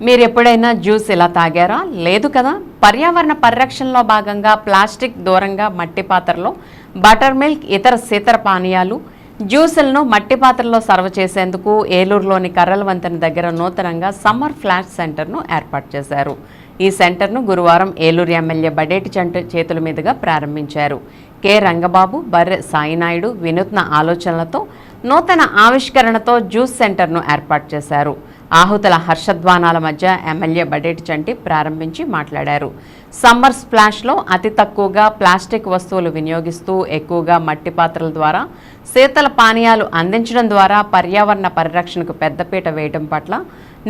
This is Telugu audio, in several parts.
మీరు ఎప్పుడైనా జ్యూస్ ఇలా తాగారా? లేదు కదా. పర్యావరణ పరిరక్షణలో భాగంగా ప్లాస్టిక్ దూరంగా మట్టి పాత్రలో బటర్ మిల్క్ ఇతర శీతల పానీయాలు జ్యూసులను మట్టి పాత్రలో సర్వ్ చేసేందుకు ఏలూరులోని కర్రల వంతెన దగ్గర నూతనంగా సమ్మర్ ఫ్లాష్ సెంటర్ను ఏర్పాటు చేశారు. ఈ సెంటర్ను గురువారం ఏలూరు ఎమ్మెల్యే బడేటి చంట చేతుల మీదుగా ప్రారంభించారు. కె. రంగబాబు బర్రె సాయినాయుడు వినూత్న ఆలోచనలతో నూతన ఆవిష్కరణతో జ్యూస్ సెంటర్ను ఏర్పాటు చేశారు. ఆహుతుల హర్షధ్వానాల మధ్య ఎమ్మెల్యే బడేటి చంటి ప్రారంభించి మాట్లాడారు. సమ్మర్ స్ప్లాష్లో అతి తక్కువగా ప్లాస్టిక్ వస్తువులు వినియోగిస్తూ ఎక్కువగా మట్టి పాత్రల ద్వారా శీతల పానీయాలు అందించడం ద్వారా పర్యావరణ పరిరక్షణకు పెద్దపీట వేయడం పట్ల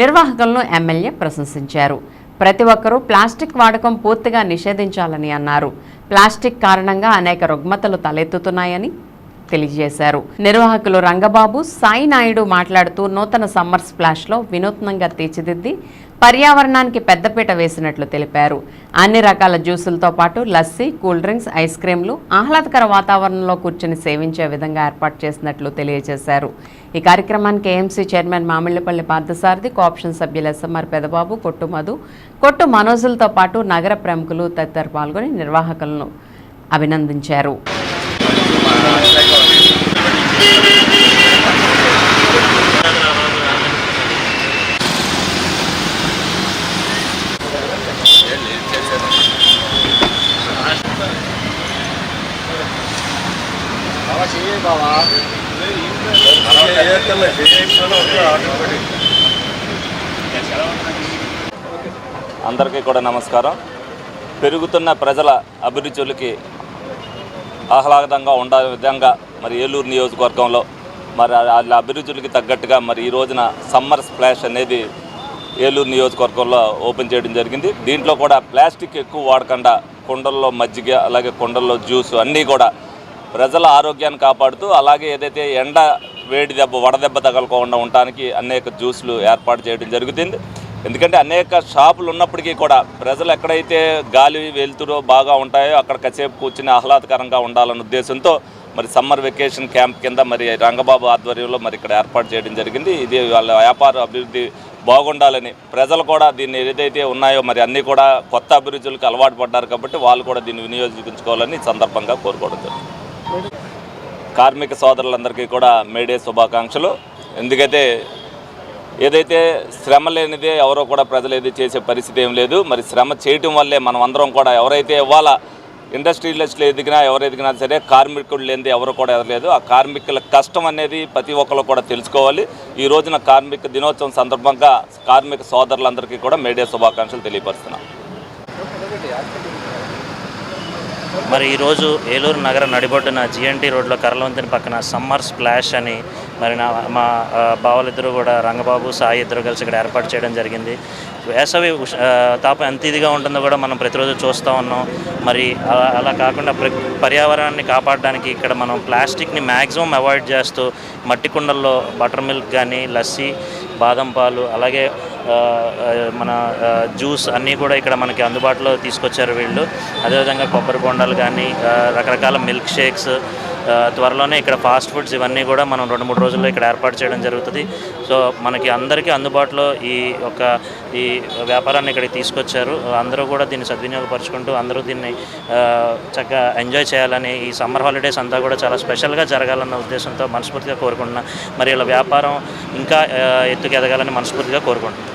నిర్వాహకులను ఎమ్మెల్యే ప్రశంసించారు. ప్రతి ఒక్కరూ ప్లాస్టిక్ వాడకం పూర్తిగా నిషేధించాలని అన్నారు. ప్లాస్టిక్ కారణంగా అనేక రుగ్మతలు తలెత్తుతున్నాయని తెలియజేశారు. నిర్వాహకులు రంగబాబు సాయి నాయుడు మాట్లాడుతూ నూతన సమ్మర్ స్ప్లాష్లో వినూత్నంగా తీర్చిదిద్ది పర్యావరణానికి పెద్దపీట వేసినట్లు తెలిపారు. అన్ని రకాల జ్యూసులతో పాటు లస్సీ కూల్ డ్రింక్స్ ఐస్ క్రీంలు ఆహ్లాదకర వాతావరణంలో కూర్చుని సేవించే విధంగా ఏర్పాటు చేసినట్లు తెలియజేశారు. ఈ కార్యక్రమానికి AMC chairman Mamillapalli Parthasarathi cooption సభ్యులు ఎస్ఎంఆర్ పెదబాబు కొట్టు మధు కొట్టు మనోజులతో పాటు నగర ప్రముఖులు తదితరులు పాల్గొని నిర్వాహకులను అభినందించారు. అందరికీ కూడా నమస్కారం. పెరుగుతున్న ప్రజల అభిరుచులకి ఆహ్లాదంగా ఉండే విధంగా మరి ఏలూరు నియోజకవర్గంలో మరి వాళ్ళ అభిరుచులకి తగ్గట్టుగా మరి ఈ రోజున సమ్మర్ స్ప్లాష్ అనేది ఏలూరు నియోజకవర్గంలో ఓపెన్ చేయడం జరిగింది. దీంట్లో కూడా ప్లాస్టిక్ ఎక్కువ వాడకుండా కుండల్లో మజ్జిగ అలాగే కుండల్లో జ్యూస్ అన్నీ కూడా ప్రజల ఆరోగ్యాన్ని కాపాడుతూ అలాగే ఏదైతే ఎండ వేడి దెబ్బ వడదెబ్బ తగలకుండా ఉండటానికి అనేక జ్యూస్లు ఏర్పాటు చేయడం జరుగుతుంది. ఎందుకంటే అనేక షాపులు ఉన్నప్పటికీ కూడా ప్రజలు ఎక్కడైతే గాలి వెలుతురో బాగా ఉంటాయో అక్కడ కాసేపు కూర్చుని ఆహ్లాదకరంగా ఉండాలన్న ఉద్దేశంతో మరి సమ్మర్ వెకేషన్ క్యాంప్ కింద మరి రంగబాబు ఆధ్వర్యంలో మరి ఇక్కడ ఏర్పాటు చేయడం జరిగింది. ఇది వాళ్ళ వ్యాపార అభివృద్ధి బాగుండాలని ప్రజలు కూడా దీన్ని ఏదైతే ఉన్నాయో మరి అన్నీ కూడా కొత్త అభిరుచులకు అలవాటు పడ్డారు కాబట్టి వాళ్ళు కూడా దీన్ని వినియోగించుకోవాలని సందర్భంగా కోరుకోవడం కార్మిక సోదరులందరికీ కూడా మేడే శుభాకాంక్షలు. ఎందుకైతే ఏదైతే శ్రమ లేనిదే ఎవరో కూడా ప్రజలు ఏది చేసే పరిస్థితి ఏం లేదు మరి శ్రమ చేయటం వల్లే మనం అందరం కూడా ఎవరైతే ఇవాళ ఇండస్ట్రియలిస్టులు ఎదిగినా ఎవరు ఎదిగినా సరే కార్మికులు లేనిది ఎవరు కూడా ఎదగలేదు. ఆ కార్మికుల కష్టం అనేది ప్రతి ఒక్కరు కూడా తెలుసుకోవాలి. ఈ రోజున కార్మిక దినోత్సవం సందర్భంగా కార్మిక సోదరులందరికీ కూడా మీడియా శుభాకాంక్షలు తెలియపరుస్తున్నాం. మరి ఈరోజు ఏలూరు నగర నడిబొడ్డున జిఎన్టీ రోడ్లో కరలవంతిని పక్కన సమ్మర్ స్ప్లాష్ అని మరి నా మా బావలిద్దరూ కూడా రంగబాబు సాయి ఇద్దరు కలిసి ఇక్కడ ఏర్పాటు చేయడం జరిగింది. వేసవి తాపం ఎంత ఇదిగా ఉంటుందో కూడా మనం ప్రతిరోజు చూస్తూ ఉన్నాం. మరి అలా కాకుండా ప్ర పర్యావరణాన్ని కాపాడడానికి ఇక్కడ మనం ప్లాస్టిక్ని మ్యాక్సిమం అవాయిడ్ చేస్తూ మట్టి కుండల్లో బటర్ మిల్క్ కానీ లస్సీ బాదం పాలు అలాగే మన జ్యూస్ అన్నీ కూడా ఇక్కడ మనకి అందుబాటులో తీసుకొచ్చారు వీళ్ళు. అదేవిధంగా కొబ్బరి బొండాలు కానీ రకరకాల మిల్క్ షేక్స్ త్వరలోనే ఇక్కడ ఫాస్ట్ ఫుడ్స్ ఇవన్నీ కూడా మనం రెండు మూడు రోజుల్లో ఇక్కడ ఏర్పాటు చేయడం జరుగుతుంది. సో మనకి అందరికీ అందుబాటులో ఈ ఒక ఈ వ్యాపారాన్ని ఇక్కడికి తీసుకొచ్చారు. అందరూ కూడా దీన్ని సద్వినియోగపరుచుకుంటూ అందరూ దీన్ని చక్కగా ఎంజాయ్ చేయాలని ఈ సమ్మర్ హాలిడేస్ అంతా కూడా చాలా స్పెషల్గా జరగాలన్న ఉద్దేశంతో మనస్ఫూర్తిగా కోరుకుంటున్నా. మరి ఇలా వ్యాపారం ఇంకా ఎత్తుకు ఎదగాలని మనస్ఫూర్తిగా కోరుకుంటున్నాను